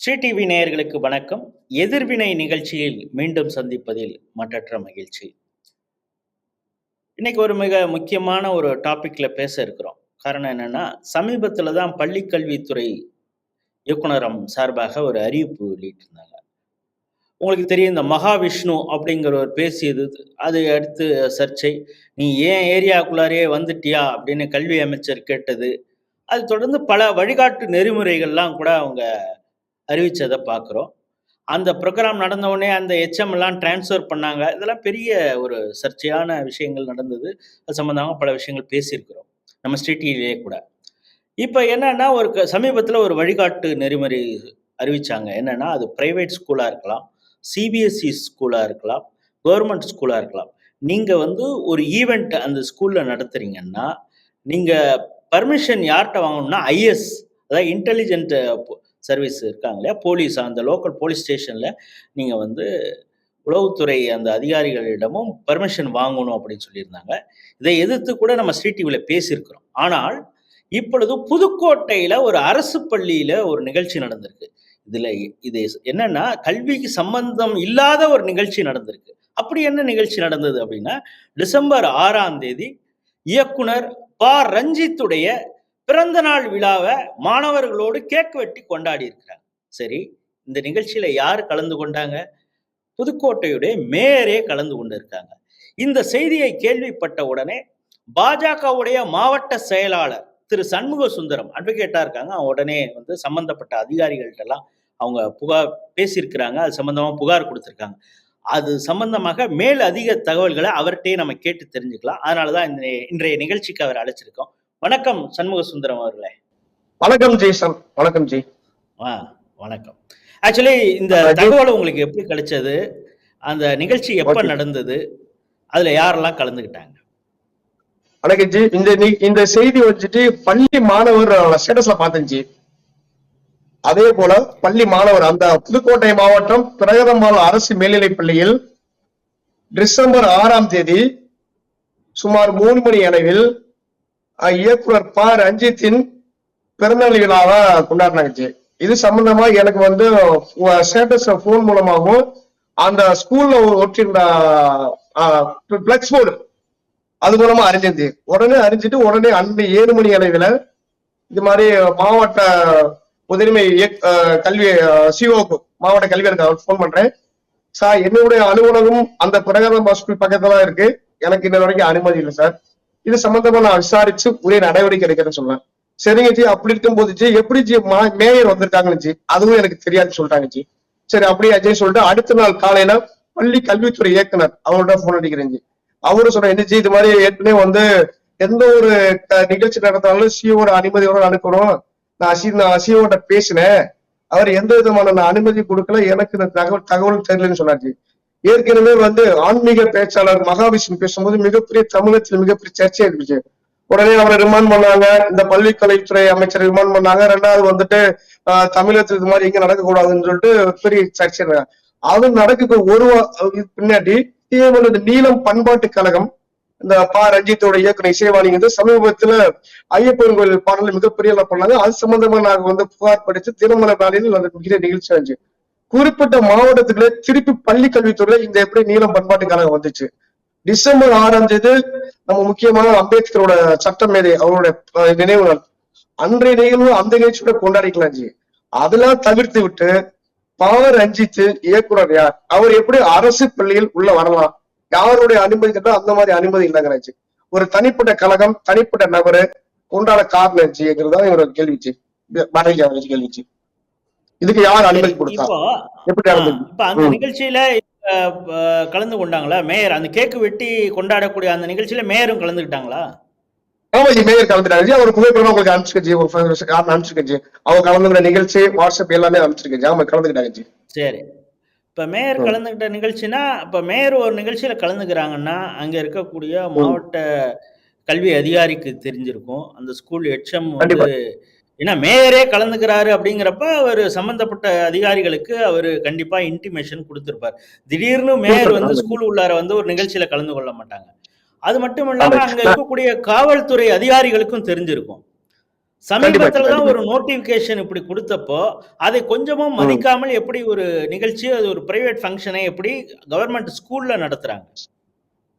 Sri TV நேயர்களுக்கு வணக்கம். எதிர்வினை நிகழ்ச்சியில் மீண்டும் சந்திப்பதில் மற்றற்ற மகிழ்ச்சி. இன்னைக்கு ஒரு மிக முக்கியமான ஒரு டாபிக்ல பேச இருக்கிறோம். காரணம் என்னன்னா சமீபத்துல தான் பள்ளிக்கல்வித்துறை இயக்குனரம் சார்பாக ஒரு அறிவிப்பு வெளியிட்டிருந்தாங்க. உங்களுக்கு தெரியும் இந்த மகாவிஷ்ணு அப்படிங்கிறவர் பேசியது அதை அடுத்து சர்ச்சை நீ ஏன் ஏரியாக்குள்ளாரே வந்துட்டியா அப்படின்னு கல்வி அமைச்சர் கேட்டது அது தொடர்ந்து பல வழிகாட்டு நெறிமுறைகள்லாம் கூட அவங்க அறிவித்ததை பார்க்குறோம். அந்த ப்ரோக்ராம் நடந்தவுடனே அந்த எச்எம் எல்லாம் டிரான்ஸ்ஃபர் பண்ணாங்க. இதெல்லாம் பெரிய ஒரு சர்ச்சையான விஷயங்கள் நடந்தது. அது சம்மந்தமாக பல விஷயங்கள் பேசியிருக்கிறோம். நம்ம ஸ்ட்ரீட்டிலேயே கூட. இப்போ என்னன்னா ஒரு க- சமீபத்தில் ஒரு வழிகாட்டு நெறிமுறை அறிவிச்சாங்க. என்னன்னா அது பிரைவேட் ஸ்கூலாக இருக்கலாம் சிபிஎஸ்சி ஸ்கூலாக இருக்கலாம் கவர்மெண்ட் ஸ்கூலாக இருக்கலாம். நீங்கள் வந்து ஒரு ஈவெண்ட் அந்த ஸ்கூலில் நடத்துறீங்கன்னா நீங்கள் பர்மிஷன் யார்கிட்ட வாங்கணும்னா ஐஎஸ் அதாவது இன்டெலிஜென்ட் சர்வீஸ் இருக்காங்க இல்லையா? போலீஸ் அந்த லோக்கல் போலீஸ் ஸ்டேஷனில் நீங்கள் வந்து உளவுத்துறை அந்த அதிகாரிகளிடமும் பர்மிஷன் வாங்கணும் அப்படின்னு சொல்லியிருந்தாங்க. இதை எதிர்த்து கூட நம்ம ஸ்ரீ டிவியில் பேசியிருக்கிறோம். ஆனால் இப்பொழுது புதுக்கோட்டையில் ஒரு அரசு பள்ளியில் ஒரு நிகழ்ச்சி நடந்திருக்கு. இதில் இது என்னன்னா கல்விக்கு சம்பந்தம் இல்லாத ஒரு நிகழ்ச்சி நடந்திருக்கு. அப்படி என்ன நிகழ்ச்சி நடந்தது அப்படின்னா டிசம்பர் ஆறாம் தேதி இயக்குனர் ப. ரஞ்சித்துடைய பிறந்த நாள் விழாவை மாணவர்களோடு கேக் வெட்டி கொண்டாடி இருக்கிறாங்க. சரி இந்த நிகழ்ச்சியில யார் கலந்து கொண்டாங்க? புதுக்கோட்டையுடைய மேயரே கலந்து கொண்டு இருக்காங்க. இந்த செய்தியை கேள்விப்பட்ட உடனே பாஜகவுடைய மாவட்ட செயலாளர் திரு சண்முக சுந்தரம் அட்வொகேட்டா இருக்காங்க. உடனே வந்து சம்பந்தப்பட்ட அதிகாரிகள்ட்ட எல்லாம் அவங்க புகார் பேசியிருக்கிறாங்க. அது சம்பந்தமா புகார் கொடுத்துருக்காங்க. அது சம்பந்தமாக மேல் அதிக தகவல்களை அவர்கிட்டயே நம்ம கேட்டு தெரிஞ்சுக்கலாம். அதனாலதான் இந்த இன்றைய நிகழ்ச்சிக்கு அவர் அழைச்சிருக்கோம். வணக்கம் சண்முக சுந்தரம் அவர்களே. வணக்கம் ஜி சார் வணக்கம் ஜி. ஆ வணக்கம். ஆக்சுவலி இந்த. தகவல் உங்களுக்கு எப்படி கிடைச்சது? அந்த நிகழ்ச்சி எப்ப. நடந்தது? அதுல யாரெல்லாம் கலந்துக்கிட்டாங்க வணக்கம் ஜி. இந்த இந்த செய்தி வந்துட்டு பள்ளி மாணவர் ஸ்டேட்டஸ்ல பார்த்தேன் ஜி. அதே போல பள்ளி மாணவர் அந்த புதுக்கோட்டை மாவட்டம் பிரகதம்பாள் அரசு மேல்நிலைப் பள்ளியில் டிசம்பர் ஆறாம் தேதி சுமார் மூணு மணி அளவில் இயக்குனர் ப ரஞ்சித்தின் பிறந்தநாள் விழாவை கொண்டாடினாங்க. ஜி இது சம்பந்தமா எனக்கு வந்து ஸ்டேட்டஸ் போன் மூலமாகவும் அந்த ஸ்கூல்ல ஒற்றிருந்த பிளக்ஸ் போர்டு அது மூலமா அறிஞ்சிருச்சு உடனே அறிஞ்சிட்டு உடனே அன்று ஏழு மணி அளவில் இது மாதிரி மாவட்ட முதன்மை இயக்- கல்வி சிஓக்கு மாவட்ட கல்வி அவர் ஃபோன் பண்றேன். சார் என்னுடைய அலுவலகம் அந்த பிரகாரம் ஸ்கூல் பக்கத்துல தான் இருக்கு. எனக்கு இன்ன வரைக்கும் அனுமதி இல்லை சார். இது சம்பந்தமா நான் விசாரிச்சு உரிய நடவடிக்கை எடுக்கிறேன்னு சொன்னேன் சரிங்க ஜி அப்படி இருக்கும்போது ஜி எப்படி ஜி மா- மேயர் வந்திருக்காங்கன்னு ஜி? அதுவும் எனக்கு தெரியாதுன்னு சொல்லிட்டாங்க ஜி. சரி அப்படியே அஜய் சொல்லிட்டு அடுத்த நாள் காலையில பள்ளி கல்வித்துறை இயக்குனர் அவரோட போன் அடிக்கிறேன் ஜி. அவரும் சொன்ன என்ன ஜி இது மாதிரி ஏற்கனவே வந்து எந்த ஒரு நிகழ்ச்சி நடந்தாலும் சிஓட அனுமதியோட அனுப்பணும் நான் சி நான் சிஓட பேசினேன். அவர் எந்த விதமான நான் அனுமதி கொடுக்கல எனக்கு இந்த தகவல் தகவல் தெரியலன்னு சொன்னார் ஏற்கனவே வந்து ஆன்மீக பேச்சாளர் மகாவிஷ்ணு பேசும்போது மிகப்பெரிய தமிழகத்தில் மிகப்பெரிய சர்ச்சை இருந்துச்சு உடனே அவரை ரிமாண்ட் பண்ணாங்க. இந்த பள்ளிக்கலைத்துறை அமைச்சர் ரிமாண்ட் பண்ணாங்க. ரெண்டாவது வந்துட்டு ஆஹ், தமிழகத்தில் இது மாதிரி எங்க நடக்கக்கூடாதுன்னு சொல்லிட்டு பெரிய சர்ச்சை அது நடக்க ஒரு பின்னாடி இதேபோல இந்த நீலம் பண்பாட்டு கழகம் இந்த பா. ரஞ்சித்தோட இயக்குனர் இசைவாணி வந்து சமீபத்துல ஐயப்பன் கோயில் பாடல மிகப்பெரிய பண்ணாங்க. அது சம்பந்தமா நாங்க வந்து புகார் படிச்சு திருமலை வேலையில் அந்த மிக நிகழ்ச்சி இருந்துச்சு குறிப்பிட்ட மாவட்டத்துக்குள்ள திருப்பி பள்ளி கல்வித்துறையில இந்த எப்படி நீளம் பண்பாட்டு கழகம் வந்துச்சு. டிசம்பர் ஆறாம் தேதி நம்ம முக்கியமான அம்பேத்கரோட சட்டமேதை அவருடைய நினைவு நாள். அன்றைய நிகழ்வு அந்த நிகழ்ச்சியோட கொண்டாடிக்கலாம் ஜி. அதெல்லாம் தவிர்த்து விட்டு பாவர் ரஞ்சித்து இயக்குனர் யார்? அவர் எப்படி அரசு பள்ளியில் உள்ள வரலாம்? யாருடைய அனுமதி கேட்டா அந்த மாதிரி அனுமதி இல்லைங்கிறாச்சு ஒரு தனிப்பட்ட கழகம் தனிப்பட்ட நபரு கொண்டாட காரணம் ஜிங்கிறது இவரோட கேள்விச்சு பாரதிய கேள்விச்சு இதுக்கு யார் அனுமதி கொடுத்தா? அந்த. நிகழ்ச்சியில கலந்து கொண்டாங்களா? மேயர் அந்த கேக்கு வெட்டி கொண்டாடக்கூடிய அந்த நிகழ்ச்சியில மேயரும் கலந்துக்கிட்டாங்களா? ஆமாஜி மேயர் கலந்துட்டாரு. ஜி அவர் புகைப்படம் உங்களுக்கு அனுப்பிச்சிருக்கேன் அனுப்பிச்சிருக்கேன் ஜி. அவங்க கலந்துக்கிற நிகழ்ச்சி வாட்ஸ்அப் எல்லாமே அனுப்பிச்சிருக்கேன் அவங்க கலந்துக்கிட்டாங்க ஜி. சரி. இப்ப மேயர் ம். கலந்துக்கிட்ட நிகழ்ச்சினா இப்ப மேயர் ஒரு நிகழ்ச்சியில கலந்துக்கிறாங்கன்னா அங்க இருக்கக்கூடிய மாவட்ட கல்வி அதிகாரிக்கு தெரிஞ்சிருக்கும். அந்த ஸ்கூல் ஹெச்எம். வந்து ஏன்னா மேயரே கலந்துக்கிறாரு அப்படிங்கிறப்ப அவர் சம்பந்தப்பட்ட அதிகாரிகளுக்கு அவர் கண்டிப்பா இன்டிமேஷன் கொடுத்திருப்பார் திடீர்னு மேயர் வந்து. ஸ்கூல் உள்ளார வந்து ஒரு நிகழ்ச்சியில கலந்து கொள்ள மாட்டாங்க அது மட்டும் இல்லாம. அங்க இருக்கக்கூடிய காவல்துறை அதிகாரிகளுக்கும் தெரிஞ்சிருக்கும் சமீபத்துல தான். ஒரு நோட்டிபிகேஷன் இப்படி கொடுத்தப்போ அதை கொஞ்சமும் மதிக்காமல் எப்படி ஒரு நிகழ்ச்சி அது ஒரு பிரைவேட் ஃபங்க்ஷனை எப்படி கவர்மெண்ட் ஸ்கூல்ல நடத்துறாங்க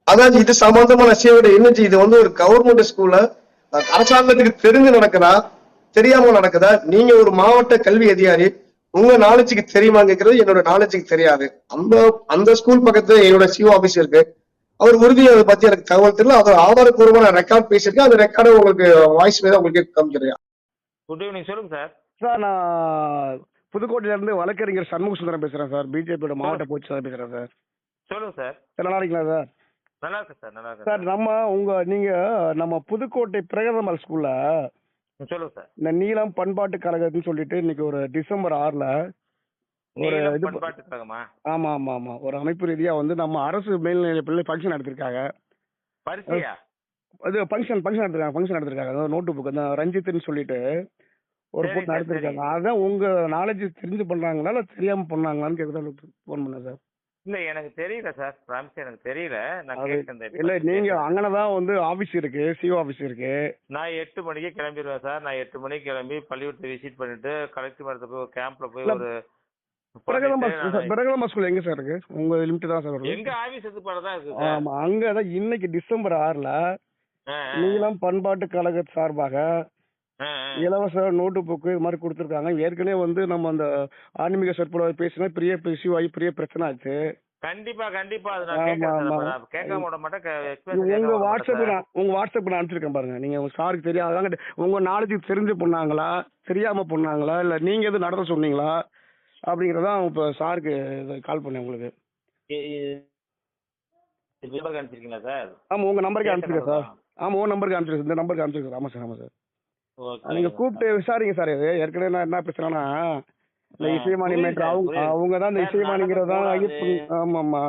அதான் இது சம்பந்தமான சேவையோட என்னச்சு இது வந்து ஒரு கவர்மெண்ட் ஸ்கூல்ல அரசாங்கத்துக்கு தெரிஞ்சு நடக்குதா தெரியாம நடக்குதா? நீங்க ஒரு மாவட்ட கல்வி அதிகாரி உங்க நாலேஜுக்கு தெரியுமாங்கிறது என்னோட நாலேஜுக்கு தெரியாது. அந்த அந்த ஸ்கூல் பக்கத்துல என்னோட சிஓ ஆபீஸ் இருக்கு. அவர் உறுதியை அதை பத்தி எனக்கு தகவல் தெரியல. அது ஆதாரப்பூர்வமான ரெக்கார்ட் பேசியிருக்கேன். அந்த ரெக்கார்டை உங்களுக்கு வாய்ஸ் மேல உங்களுக்கு காமிக்கிறேன் குட் ஈவினிங் சொல்லுங்க சார் சார் நான் புதுக்கோட்டையில இருந்து வழக்கறிஞர் சண்முக சுந்தரம் பேசுறேன் சார் பிஜேபியோட மாவட்ட பொதுச்செயலாளர் பேசுறேன் சார் சொல்லுங்க சார் சார் நல்லா இருக்கீங்களா சார் நல்லா இருக்கு சார் நல்லா இருக்கு சார் நம்ம உங்க நீங்க நம்ம புதுக்கோட்டை பிரகதமல் ஸ்கூல்ல சொல்லுங்க சார். இந்த நீலம் பண்பாட்டு கழகத்துன்னு சொல்லிட்டு இன்னைக்கு ஒரு டிசம்பர் ஆறுல ஒரு இது பண்பாட்டு கழகமா? ஆமா ஆமா ஆமா. ஒரு அமைப்பு ரீதியா வந்து நம்ம அரசு மேல்நிலை பள்ளி ஃபங்க்ஷன் எடுத்திருக்காங்க பரிசையா? அது ஃபங்க்ஷன் ஃபங்க்ஷன் எடுத்திருக்காங்க ஃபங்க்ஷன் எடுத்திருக்காங்க அதாவது நோட்டு புக் அந்த ரஞ்சித்னு சொல்லிட்டு ஒரு போட்டு நடத்திருக்காங்க. அதான் உங்க நாலேஜ் தெரிஞ்சு பண்ணாங்களா இல்ல தெரியாம பண்ணாங்களான்னு கேட்க ஃபோன் பண்ணேன் சார். இல்ல எனக்கு தெரியல சார். பிராமிஸ் எனக்கு தெரியல. நான் கேட்கிறேன் இல்ல நீங்க அங்கனதான் வந்து ஆபீஸ் இருக்கு சிஓ ஆபீஸ் இருக்கு. நான் எட்டு மணிக்கு கிளம்பிடுவேன் சார். நான் எட்டு மணிக்கு கிளம்பி பள்ளிக்கூடத்தை விசிட் பண்ணிட்டு கலெக்டர் மரத்துக்கு போய் கேம்ப்ல போய் ஒரு பிரகதம் ஸ்கூல் எங்க சார் இருக்கு? உங்க லிமிட் தான் சார் எங்க ஆபீஸ் எது தான் இருக்கு ஆமா அங்கதான் இன்னைக்கு டிசம்பர் ஆறுல நீலம் பண்பாட்டு கழக சார்பாக. இலவச நோட்டு புக்கு இது மாதிரி கொடுத்துருக்காங்க. ஏற்கனவே வந்து நம்ம அந்த ஆன்மீக சொற்பொழிவை பேசினா பெரிய இஷ்யூ ஆகி பெரிய பிரச்சனை ஆச்சு. கண்டிப்பா கண்டிப்பா. அது நான் விட மாட்டேன். உங்க வாட்ஸ்அப். நான் உங்க வாட்ஸ்அப் நான் அனுப்பிச்சிருக்கேன் பாருங்க. நீங்க உங்க சாருக்கு தெரியாதாங்க உங்க நாலேஜுக்கு தெரிஞ்சு பண்ணாங்களா? தெரியாம பண்ணாங்களா? இல்ல நீங்க எதுவும் நடத்த சொன்னீங்களா? அப்படிங்கறதா இப்ப சாருக்கு கால் பண்ணேன் உங்களுக்கு. ஆமா உங்க நம்பருக்கு அனுப்பிச்சிருக்கேன் சார். ஆமா உங்க நம்பருக்கு அனுப்பிச்சிருக்கேன் இந்த நம்பருக்கு அனுப்பிச்சிருக்கேன் ஆமா சார் ஆமா சார். நீங்க கூப்பிட்டு விசாரிங்க சார். இது ஏற்கனவே நான் என்ன பிரச்சனைனா இந்த இசைமானி மேட்ரு அவங்க. அவங்க தான் இந்த இசைமானிங்கிறதா. ஐயப்பன் ஆமாம்மா.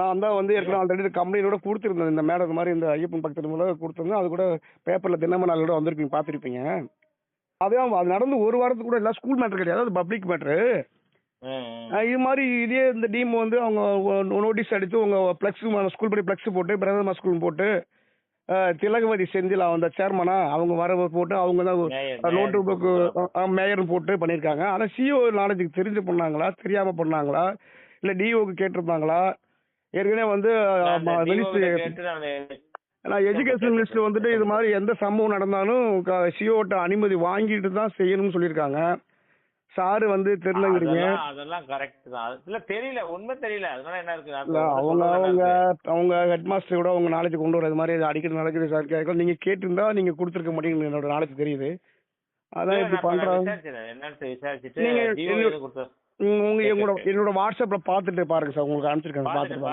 நான் தான் வந்து ஏற்கனவே ஆல்ரெடி கம்ப்ளைண்டோட கொடுத்துருந்தேன். இந்த மேடம் மாதிரி இந்த ஐயப்பன் பக்கத்து மூலம் கொடுத்துருந்தேன். அது கூட பேப்பர்ல தினம நாளோட வந்திருப்பீங்க பார்த்துருப்பீங்க. அதே அது நடந்து ஒரு வாரத்துக்கு கூட இல்லை ஸ்கூல் மேட்ரு கிடையாது. அது பப்ளிக் மேட்ரு. இது மாதிரி இதே இந்த டீம் வந்து அவங்க நோட்டீஸ் அடித்து உங்க ஃப்ளெக்ஸ் ஸ்கூல் படி ஃப்ளெக்ஸ் போட்டு பிரதம ஸ்கூல் போட்டு திலகவதி செந்தில் அந்த சேர்மனா அவங்க வர போட்டு அவங்க தான் நோட்டு புக்கு போட்டு மேயர் போட்டு பண்ணியிருக்காங்க. ஆனால் சிஓ நாலேஜுக்கு தெரிஞ்சு பண்ணாங்களா? தெரியாம பண்ணாங்களா? இல்லை டிஓக்கு கேட்டிருந்தாங்களா ஏற்கனவே வந்து கேட்டு நான் நான் எஜுகேஷன் மினிஸ்டர் வந்துட்டு இது மாதிரி எந்த சம்பவம் நடந்தாலும் சிஓட்ட அனுமதி வாங்கிட்டு தான் செய்யணும்னு சொல்லியிருக்காங்க. சாரு வந்து தெரியலங்கிறீங்க அதெல்லாம் கரெக்ட் தான். இல்ல தெரியல. உண்மை தெரியல. அதனால என்ன இருக்கு? அவங்க அவங்க? அவங்க ஹெட் மாஸ்டர் கூட உங்க நாலேஜ் கொண்டு வர மாதிரி அடிக்கடி நடக்குது சார் கேட்கல. நீங்க கேட்டிருந்தா நீங்க கொடுத்துருக்க மாட்டீங்க என்னோட நாலேஜ் தெரியுது. அதான் இப்படி பண்றாங்க? நீங்க உங்க என்னோட. என்னோட வாட்ஸ்அப்ல பாத்துட்டு பாருங்க சார். உங்களுக்கு அனுப்பிச்சிருக்காங்க பாத்துட்டு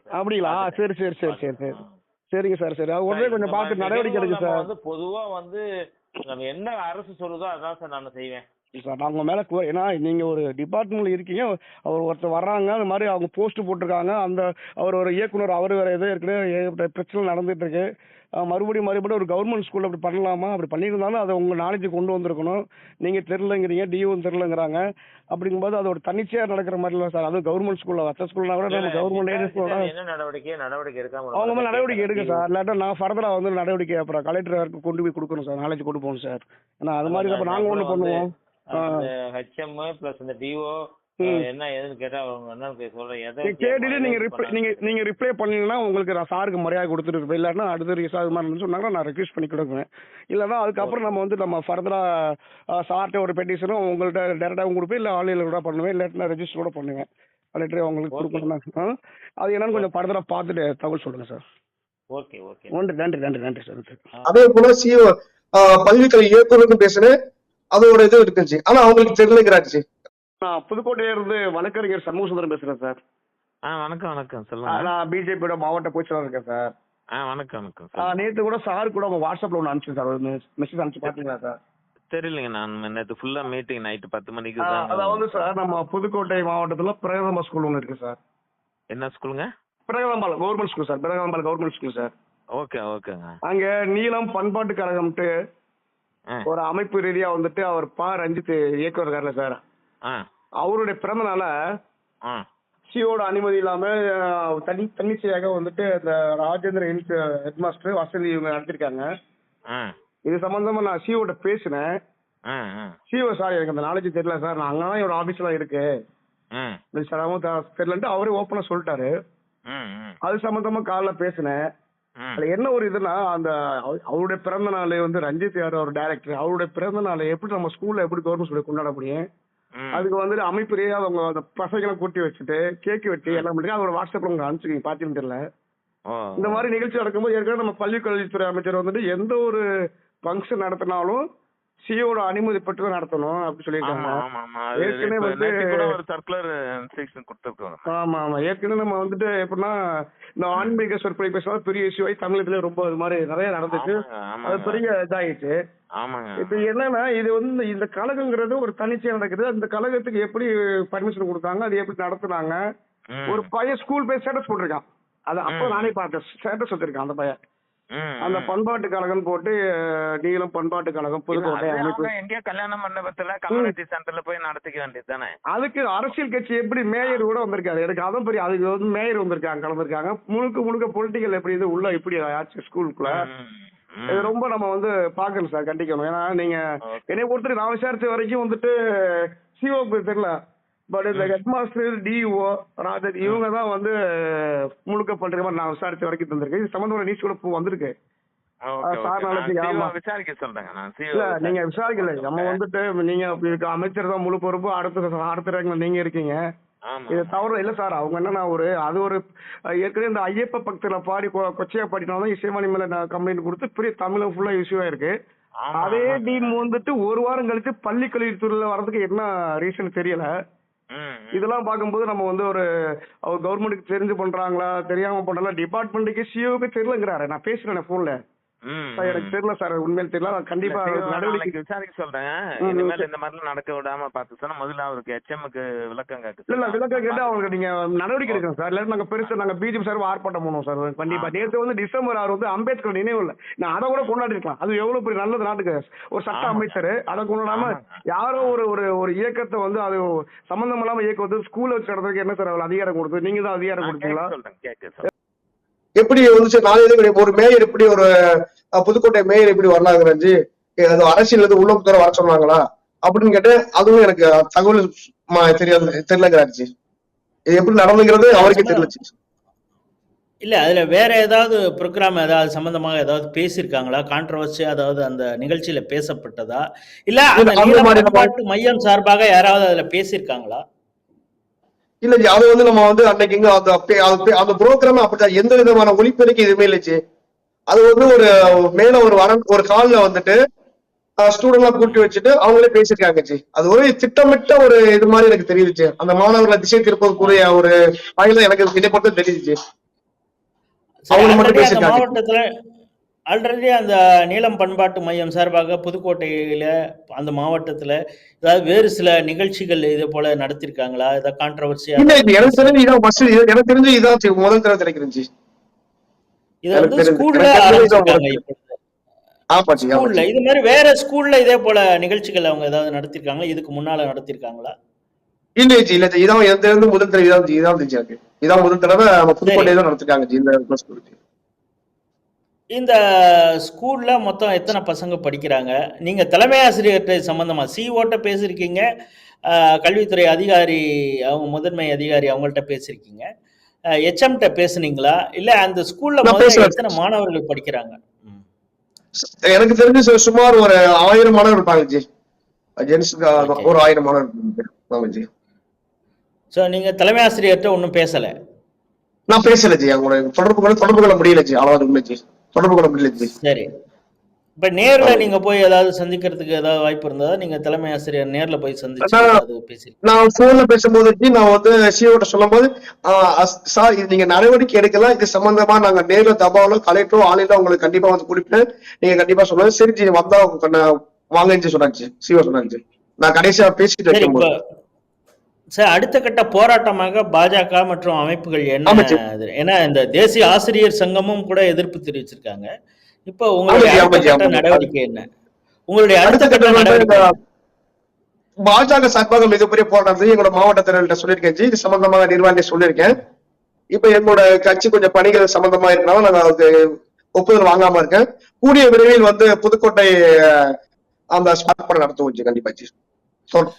சார். அப்படிங்களா. சரி சரி சரி சரி. சரி. சரிங்க சார் சரி. அது உடனே கொஞ்சம் பார்த்து மாதிரி நடவடிக்கை எடுங்க சார். வந்து பொதுவா வந்து நம்ம என்ன அரசு சொல்லுதோ அதான் சார் நான் செய்வேன். சார் நான் உங்க மேல ஏன்னா நீங்க ஒரு டிபார்ட்மெண்ட்ல இருக்கீங்க அவர் ஒருத்தர் வர்றாங்க அந்த மாதிரி அவங்க போஸ்ட் போட்டிருக்காங்க அந்த அவர் ஒரு இயக்குனர் அவர் வேற ஏதோ ஏற்கனவே பிரச்சனை நடந்துட்டு இருக்கு அஹ் மறுபடியும் மறுபடியும் ஒரு கவர்மெண்ட் ஸ்கூல்ல அப்படி பண்ணலாமா? அப்படி பண்ணியிருந்தாலும் அதை உங்க நாலேஜ் கொண்டு வந்திருக்கணும். நீங்க தெரிலங்கிறீங்க டிஓவும் தெரிலங்கிறாங்க அப்படிங்கும்போது அது ஒரு தன்னிச்சையா நடக்கிற மாதிரி இல்லை சார். அதுவும் கவர்மெண்ட் ஸ்கூல்ல வச்ச ஸ்கூல்னா கூட நம்ம கவர்மெண்ட் ஸ்கூலோட என்ன நடவடிக்கை நடவடிக்கை எடுக்காம அவங்க மேல நடவடிக்கை எடுங்க சார். இல்லாட்டா நான் ஃபர்தரா வந்து நடவடிக்கை அப்புறம் கலெக்டருக்கு கொண்டு போய் கொடுக்கணும் சார். நாலேஜ் கொண்டு போகணும் சார். ஏன்னா அது மாதிரி அப்ப நாங்க ஒண்ணு பண்ணுவோம். ஹெச்எம் பிளஸ் இந்த டிஓ ம். என்ன ஏதுன்னு கேட்டா அவங்க என்னன்னு சொல்றேன். எதை நீங்க கேட்டுட்டு நீங்க ரிப்ளை? நீங்க நீங்க ரிப்ளை பண்ணீங்கன்னா உங்களுக்கு நான் சாருக்கு மரியாதை கொடுத்துட்டு இல்லாட்டினா அடுத்த மாதிரி இருந்துச்சு சொன்னாங்கன்னா நான் ரெக்வஸ்ட் பண்ணி கொடுப்பேன் இல்லைன்னா அதுக்கப்புறம் நம்ம வந்து நம்ம ஃபர்தரா சார்ட்ட ஒரு பெட்டிஷனும் உங்கள்ட்ட டேரக்டாகவும் கொடுப்பேன் இல்லை ஆன்லைனில் கூட பண்ணுவேன் இல்லாட்டினா ரெஜிஸ்டர் கூட பண்ணுவேன். கலெக்டரே உங்களுக்கு Okay. கொடுக்கணும் ஆ? அது என்னன்னு கொஞ்சம் ஃபர்தரா பார்த்துட்டு தகவல் சொல்லுங்க சார். Okay okay. நன்றி நன்றி நன்றி நன்றி சார். அதே போல சிஓ பள்ளிக்கல்வி இயக்குநருக்கும் பேசினேன் அதோட இது இருக்குச்சு ஆனா அவங்களுக்கு தெரியலங்கிறாச்சு நான் புதுக்கோட்டையில இருந்து வழக்கறிஞர் சண்முக சுந்தரம் பேசுறேன் சார். ஆ வணக்கம் வணக்கம். சொல்லுங்க. நான் பிஜேபியோட மாவட்ட பொதுச்செயலாளர் இருக்கேன் சார். ஆ வணக்கம் வணக்கம் ஆ, நேத்து கூட சார் கூட உங்க வாட்ஸ்அப்ல ஒன்று அனுப்பிச்சு சார். மெசேஜ் அனுப்பிச்சு பாத்தீங்களா சார்? தெரியலங்க நான். நேற்று ஃபுல்லா மீட்டிங் நைட்டு பத்து மணிக்கு தான். அதாவது சார் நம்ம புதுக்கோட்டை மாவட்டத்துல பிரகதம்ப ஸ்கூல் ஒன்று இருக்கு சார். என்ன ஸ்கூலுங்க Brihadambal government school sir. Brihadambal government school sir. Okay ஓகேங்க. அங்க நீலம் பண்பாட்டு கழகம்ட்டு ஒரு அமைப்பு ரீதியா வந்துட்டு அவர் பா. ரஞ்சித் இருக்கார்ல சார். அவருடைய பிறந்தநாள ஆ. சிஓட அனுமதி இல்லாம தனி தன்னிச்சையாக வந்துட்டு இந்த ராஜேந்திர ஹில்ஸ் ஹெட் மாஸ்டர் வசதி இவங்க நடத்திருக்காங்க. இது சம்பந்தமா நான் சிஓட்ட பேசினேன். சிஓ சார் எனக்கு அந்த நாலேஜ் தெரியல சார். நான் அங்கதான் என்னோட ஆபீஸ்ல இருக்கு. ம் இது சார் தெரியலன்ட்டு அவரே ஓப்பனா சொல்லிட்டாரு. அது சம்பந்தமா காலைல பேசினேன். அதுல என்ன ஒரு இதுன்னா அந்த அவ- அவருடைய பிறந்த நாள் வந்து ரஞ்சித் யார் ஒரு டைரக்டர் அவருடைய பிறந்த நாள் எப்படி நம்ம ஸ்கூல்ல எப்படி கவர்மெண்ட் ஸ்கூல்ல கொண்டாட முடியும். அதுக்கு வந்துட்டு அமைப்பு ரீதியா அவங்க அந்த பசங்களை கூட்டி வச்சுட்டு கேக் வெட்டி எல்லாம் பண்ணி அதோட வாட்ஸ்அப்ல உங்களுக்கு அனுப்பிச்சிருக்கீங்க பாத்தீங்கன்னு தெரியல. இந்த மாதிரி நிகழ்ச்சி நடக்கும்போது ஏற்கனவே நம்ம பள்ளி கல்வித்துறை அமைச்சர் வந்துட்டு எந்த ஒரு ஃபங்க்ஷன் நடத்தினாலும் சிஓட அனுமதி பெற்று தான் நடத்தணும் அப்படி சொல்லியிருக்காங்க. ஏற்கனவே வந்து- ஒரு சர்க்குலர் கொடுத்துருக்கோம் ஆமா ஆமா. ஏற்கனவே நம்ம வந்துட்டு எப்படின்னா இந்த ஆன்மீக சொற்பொழி பேசுனா பெரிய இஷ்யூ ஆகி தமிழகத்துல ரொம்ப இது மாதிரி நிறைய நடந்துச்சு. அது. பெரிய இதாயிடுச்சு. ஆமாங்க. இப்ப என்னன்னா இது வந்து இந்த கழகங்கிறது ஒரு தனிச்சையா நடக்குது. அந்த கழகத்துக்கு எப்படி பர்மிஷன் கொடுத்தாங்க அது எப்படி நடத்துனாங்க. ஒரு பையன் ஸ்கூல் போய் ஸ்டேட்டஸ் போட்டிருக்கான். அது அப்போ. நானே பார்த்தேன் ஸ்டேட்டஸ் வச்சிருக்கான் அந்த பையன். அந்த. பண்பாட்டு கழகம் போட்டு நீளம் பண்பாட்டு கழகம் புதுக்கோட்டை அமைப்பு. எங்கேயோ கல்யாண மண்டபத்துல கம்யூனிட்டி சென்டர்ல போய் நடத்திக்க வேண்டியது தானே? அதுக்கு அரசியல் கட்சி எப்படி மேயர் கூட வந்திருக்காரு? எனக்கு அதான் பெரிய அதுக்கு வந்து மேயர் வந்திருக்காங்க கலந்துருக்காங்க. முழுக்க முழுக்க பொலிட்டிக்கல் எப்படி இது உள்ள இப்படி ஆச்சு ஸ்கூலுக்குள்ள இது ரொம்ப நம்ம வந்து பார்க்கணும் சார் கண்டிக்கணும். ஏன்னா நீங்க. என்னை பொறுத்தவரை நான் விசாரிச்ச வரைக்கும் வந்துட்டு சிஓக்கு தெரியல. பட் இந்த ஹெட் மாஸ்டர் டிஓ ராஜன் இவங்க தான் வந்து முழுக்க பண்ற மாதிரி நான் விசாரிச்ச வரைக்கும் தந்திருக்கேன். இது சம்பந்தமான நியூஸ் கூட வந்திருக்கு. CO இல்ல நீங்க விசாரிக்க விசாரிக்கல நம்ம. வந்துட்டு நீங்க அமைச்சர் தான் முழு பொறுப்பு. அடுத்த அடுத்த ரேங்க்ல நீங்க இருக்கீங்க. இது தவறு. இல்ல சார் அவங்க என்னன்னா ஒரு அது ஒரு ஏற்கனவே இந்த ஐயப்ப பக்தர்ல பாடி கொச்சையா பாடினாலும் இசைமணி மேல கம்ப்ளைண்ட் கொடுத்து பெரிய தமிழ் ஃபுல்லா இஷ்யூ ஆயிருக்கு அதே. டீம் வந்துட்டு ஒரு வாரம் கழிச்சு பள்ளி கல்வித்துறையில வர்றதுக்கு என்ன ரீசன் தெரியல. இதெல்லாம் பார்க்கும்போது நம்ம வந்து ஒரு அவர் கவர்மெண்ட்டுக்கு தெரிஞ்சு பண்றாங்களா தெரியாம பண்றாங்களா டிபார்ட்மெண்ட்டுக்கு சிஓக்கு தெரியலங்கிறாரு. நான் பேசுறேன் போன்ல சார் எனக்கு. தெரியல சார் உண்மையில தெரியல நான் கண்டிப்பா இல்ல, நடவடிக்கை விசாரிக்க சொல்றேன் இனிமேல். இந்த மாதிரிலாம் நடக்க விடாம பார்த்து சொன்னா முதல்ல அவருக்கு எச்எம்க்கு விளக்கம் கேட்க இல்ல இல்ல. விளக்கம் கேட்டு அவங்களுக்கு நீங்க நடவடிக்கை எடுக்கணும் சார் இல்லாட்டி நாங்க பெருசா நாங்க பிஜேபி சார் ஆர்ப்பாட்டம் பண்ணுவோம் சார் கண்டிப்பா. நேற்று வந்து டிசம்பர் ஆறு வந்து அம்பேத்கர் நினைவு இல்லை நான் அதை கூட கொண்டாடி இருக்கலாம் அது எவ்வளவு பெரிய நல்லது நாட்டுக்கு ஒரு சட்ட. அமைச்சர் அதை கொண்டாடாம. யாரோ ஒரு ஒரு ஒரு இயக்கத்தை வந்து அது சம்பந்தம் இல்லாம இயக்கம் வந்து ஸ்கூல்ல வச்சு நடத்துறதுக்கு என்ன சார் அதிகாரம் கொடுத்து நீங்க தான் அதிகாரம் கொடுத்தீங்களா கேட்க சொல்றேன் கேட்க சொல்றேன் எப்படி வந்துச்சு? நாளைக்கு ஒரு மேயர் எப்படி ஒரு புதுக்கோட்டை மேயர் எப்படி வரலாங்கிறஞ்சு அது அரசியல் இருந்து உள்ளுக்குற வர சொன்னாங்களா? அப்படின்னு கேட்டு அதுவும் எனக்கு தகவல் தெரியாது தெரியலங்கிறாச்சு இது எப்படி நடந்துங்கிறது அவருக்கே தெரியலச்சு இல்ல அதுல வேற ஏதாவது ப்ரோக்ராம் ஏதாவது சம்பந்தமாக ஏதாவது பேசியிருக்காங்களா? கான்ட்ரவர்சி அதாவது அந்த நிகழ்ச்சியில பேசப்பட்டதா? இல்ல அந்த மையம் சார்பாக யாராவது அதுல பேசியிருக்காங்களா? இல்ல ஜி அது வந்து நம்ம வந்து அன்னைக்கு இங்க அந்த அந்த ப்ரோக்ராம் அப்படிதான் எந்த விதமான ஒளிப்பெருக்கி எதுவுமே இல்லைச்சு அது வந்து ஒரு மேல ஒரு வர ஒரு கால்ல வந்துட்டு ஸ்டூடெண்ட் எல்லாம் கூட்டி வச்சுட்டு அவங்களே பேசியிருக்காங்க ஜி. அது ஒரு திட்டமிட்ட ஒரு இது மாதிரி எனக்கு தெரியுதுச்சு அந்த மாணவர்களை திசை திருப்பக்கூடிய ஒரு வகையில எனக்கு இதை பொறுத்து தெரியுதுச்சு சரி அவங்க மட்டும் பேசியிருக்காங்க. ஆல்ரெடி அந்த நீலம் பண்பாட்டு மையம் சார்பாக புதுக்கோட்டையில அந்த மாவட்டத்துல ஏதாவது வேறு சில நிகழ்ச்சிகள் இது போல நடத்திருக்காங்களா? ஏதாவது கான்ட்ரவர்சியா எனக்கு தெரிஞ்சு இதான் ஃபர்ஸ்ட் எனக்கு தெரிஞ்சு இதான் ஜி, முதல் தடவை கிடைக்கிறேன் இது வந்து ஸ்கூல்ல ஆரம்பிச்சிருக்காங்க ஸ்கூல்ல. இது மாதிரி வேற ஸ்கூல்ல இதே போல நிகழ்ச்சிகள் அவங்க ஏதாவது நடத்திருக்காங்களா? இதுக்கு முன்னால நடத்திருக்காங்களா? இல்ல ஜி இல்ல இதான் எந்த இருந்து முதல் தடவை இதான் இதான் இதான் முதல் தடவை நம்ம புதுக்கோட்டையில தான் நடத்திருக்காங்க ஜி இந்த. இந்த ஸ்கூல்ல மொத்தம் எத்தனை பசங்க படிக்கிறாங்க? நீங்க தலைமை ஆசிரியர்கிட்ட சம்பந்தமா சிஓட்ட பேசியிருக்கீங்க. கல்வித்துறை அதிகாரி அவங்க முதன்மை அதிகாரி அவங்கள்ட்ட பேசியிருக்கீங்க. எச்எம்கிட்ட பேசுனீங்களா? இல்ல அந்த ஸ்கூல்ல. எத்தனை மாணவர்கள் படிக்கிறாங்க. எனக்கு தெரிஞ்சு சுமார் ஒரு ஆயிரம் மாணவர் இருப்பாங்க ஜி. ஜென்ஸுக்கு. ஒரு ஆயிரம் மாணவர் ஜி. சோ நீங்க தலைமை ஆசிரியர்கிட்ட ஒன்றும் பேசல? நான் பேசல ஜி. அவங்களோட தொடர்பு கொள்ள தொடர்பு கொள்ள முடியல ஜி. அவ்வளவு இல்லை ஜி. தொடர்பு கொள்ள முடியல சரி. இப்ப நேர்ல நீங்க போய் ஏதாவது சந்திக்கிறதுக்கு ஏதாவது வாய்ப்பு இருந்ததா நீங்க தலைமை ஆசிரியர் நேர்ல போய் சந்திச்சு நான் போன்ல பேசும்போது நான் வந்து சிஓட்ட சொல்லும்போது சார் இது நீங்க நடவடிக்கை எடுக்கலாம் இது சம்பந்தமா நாங்க நேர்ல தபாவலோ கலெக்டரோ ஆலையில உங்களுக்கு கண்டிப்பா வந்து குறிப்பிட்டு நீங்க கண்டிப்பா சொல்லுங்க. சரி வந்தா வாங்கன்னு சொன்னாச்சு சிஓ சொன்னாச்சு நான் கடைசியா பேசிட்டு சரி அடுத்த கட்ட போராட்டமாக பாஜக மற்றும் அமைப்புகள் என்ன? ஏன்னா இந்த தேசிய ஆசிரியர் சங்கமும் கூட எதிர்ப்பு தெரிவிச்சிருக்காங்க. இப்போ உங்களுடைய அடுத்த. நடவடிக்கை என்ன? உங்களுடைய அடுத்த கட்ட நடவடிக்கை பாஜக சார்பாக மிகப்பெரிய போராட்டம் எங்களோட மாவட்ட தலைவர்கிட்ட சொல்லியிருக்கேன் ஜி. இது சம்பந்தமாக நிர்வாகி சொல்லியிருக்கேன். இப்ப எங்களோட கட்சி கொஞ்சம் பணிகள் சம்பந்தமா இருக்கனால நாங்க அதுக்கு ஒப்புதல் வாங்காம இருக்கேன். கூடிய விரைவில் வந்து புதுக்கோட்டை அந்த பண்ண நடத்துவோம் கண்டிப்பா ஜி. சொல்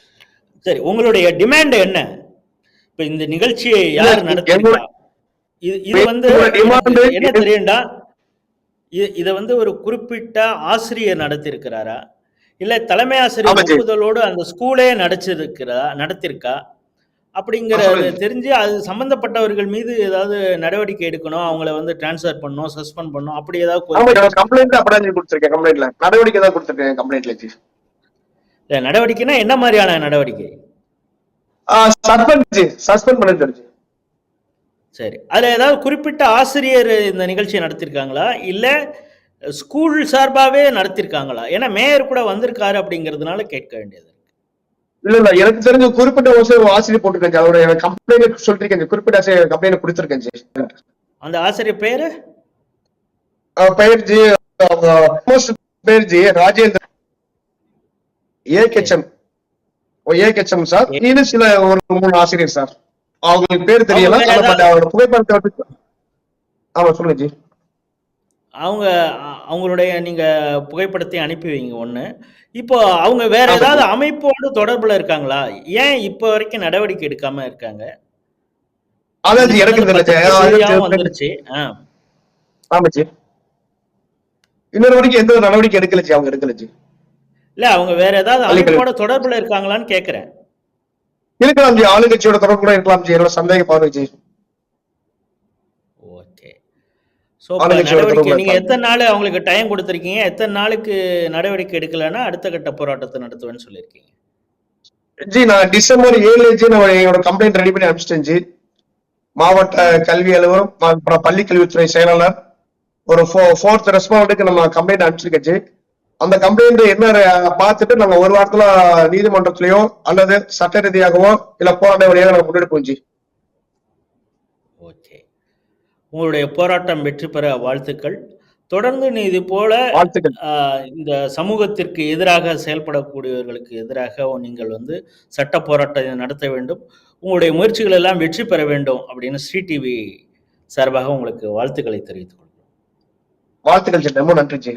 சரி உங்களுடைய டிமாண்ட் என்ன? இப்ப இந்த நிகழ்ச்சியை யார் இல்ல, நடத்திருக்கா இது வந்து என்ன தெரியும்டா? இத ஒரு குறிப்பிட்ட ஆசிரியர் நடத்திருக்கிறாரா இல்ல தலைமை ஆசிரியர். ஒப்புதலோடு அந்த ஸ்கூலே நடத்திருக்கிறா நடத்திருக்கா? அப்படிங்கறது. தெரிஞ்சு அது சம்பந்தப்பட்டவர்கள் மீது ஏதாவது நடவடிக்கை எடுக்கணும் அவங்கள வந்து டிரான்ஸ்ஃபர் பண்ணணும் சஸ்பெண்ட் பண்ணணும் அப்படி ஏதாவது கம்ப்ளைண்ட் அப்படிதான் ஜி கொடுத்துருக்கேன் கம்ப்ளைண்ட்ல நடவடிக்கை தான் கொடுத்துருக்கேன் கம்ப்ளைண்ட்ல ஜி இல்ல, நடவடிக்கைன்னா என்ன மாதிரியான நடவடிக்கை? சஸ்பெண்ட் சஸ்பெண்ட் பண்ணி சரி. அதுல ஏதாவது குறிப்பிட்ட ஆசிரியர் இந்த நிகழ்ச்சியை நடத்திருக்காங்களா? இல்ல ஸ்கூல் சார்பாவே நடத்திருக்காங்களா? ஏன்னா மேயர் கூட வந்திருக்காரு அப்படிங்கிறதுனால கேட்க வேண்டியது இல்ல இல்ல எனக்கு தெரிஞ்ச குறிப்பிட்ட ஒரு ஆசிரியர் போட்டிருக்கேன். அவரோட கம்ப்ளைண்ட் சொல்லிருக்கேன். குறிப்பிட்ட ஆசிரியர் கம்ப்ளைண்ட் கொடுத்துருக்கேன் அந்த ஆசிரியர் பேரு? பெயர் ஜி பேர் ji Rajendra AHM AHM sir. இன்னும் சில ஒரு மூணு ஆசிரியர் சார். அவங்களுக்கு பேர் தெரியல. அவரோட புகைப்படத்தை ஆமா சொல்லுங்க ஜி. அவங்க அவங்களுடைய நீங்க புகைப்படத்தை அனுப்பி வைங்க ஒண்ணு. இப்போ அவங்க வேற. ஏதாவது அமைப்போடு தொடர்புல இருக்காங்களா? ஏன் இப்போ வரைக்கும் நடவடிக்கை எடுக்காம இருக்காங்க? அதான் ஜி எனக்கு வந்துருச்சு. ஆமா ஜி. இன்னொரு வரைக்கும் எந்த நடவடிக்கை எடுக்கல ஜி அவங்க எடுக்கல ஜி. இல்ல அவங்க வேற ஏதாவது. அமைப்போட தொடர்புல இருக்காங்களான்னு கேக்குறேன். இருக்கலாம் ஜி ஆளுங்கட்சியோட தொடர்பு கூட இருக்கலாம் ஜி என்னோட சந்தேக பார்வை ஜி ஓகே ஸோ ஆளுங்கட்சியோட நடவடிக்கை நீங்க. எத்தனை நாள் அவங்களுக்கு டைம் கொடுத்துருக்கீங்க? எத்தனை நாளுக்கு நடவடிக்கை எடுக்கலைன்னா அடுத்த கட்ட போராட்டத்தை நடத்துவேன்னு சொல்லியிருக்கீங்க? ஜி நான் டிசம்பர் ஏழு ஜி நான் என்னோட கம்ப்ளைண்ட் ரெடி பண்ணி அனுப்பிச்சிட்டேன் ஜி. மாவட்ட கல்வி அலுவலர் அப்புறம் பள்ளி கல்வித்துறை செயலாளர் ஒரு ஃபோர்த் ரெஸ்பாண்டுக்கு நம்ம கம்ப்ளைண்ட் அனுப்பிச்சிருக்கேன் ஜி. அந்த கம்ப்ளைண்ட் என்ன பார்த்துட்டு நம்ம ஒரு வாரத்துல நீதிமன்றத்திலயோ அல்லது சட்ட ரீதியாகவோ இல்ல போராட்ட வழியாக முன்னெடுப்போம் ஜி. ஓகே. உங்களுடைய போராட்டம் வெற்றி பெற வாழ்த்துக்கள். தொடர்ந்து நீ இது போல இந்த சமூகத்திற்கு எதிராக செயல்படக்கூடியவர்களுக்கு எதிராக நீங்கள் வந்து சட்ட போராட்டத்தை நடத்த வேண்டும். உங்களுடைய முயற்சிகள் எல்லாம் வெற்றி பெற வேண்டும் அப்படின்னு ஸ்ரீ டிவி சார்பாக உங்களுக்கு வாழ்த்துக்களை தெரிவித்துக் கொள்கிறேன் வாழ்த்துக்கள் ரொம்ப நன்றி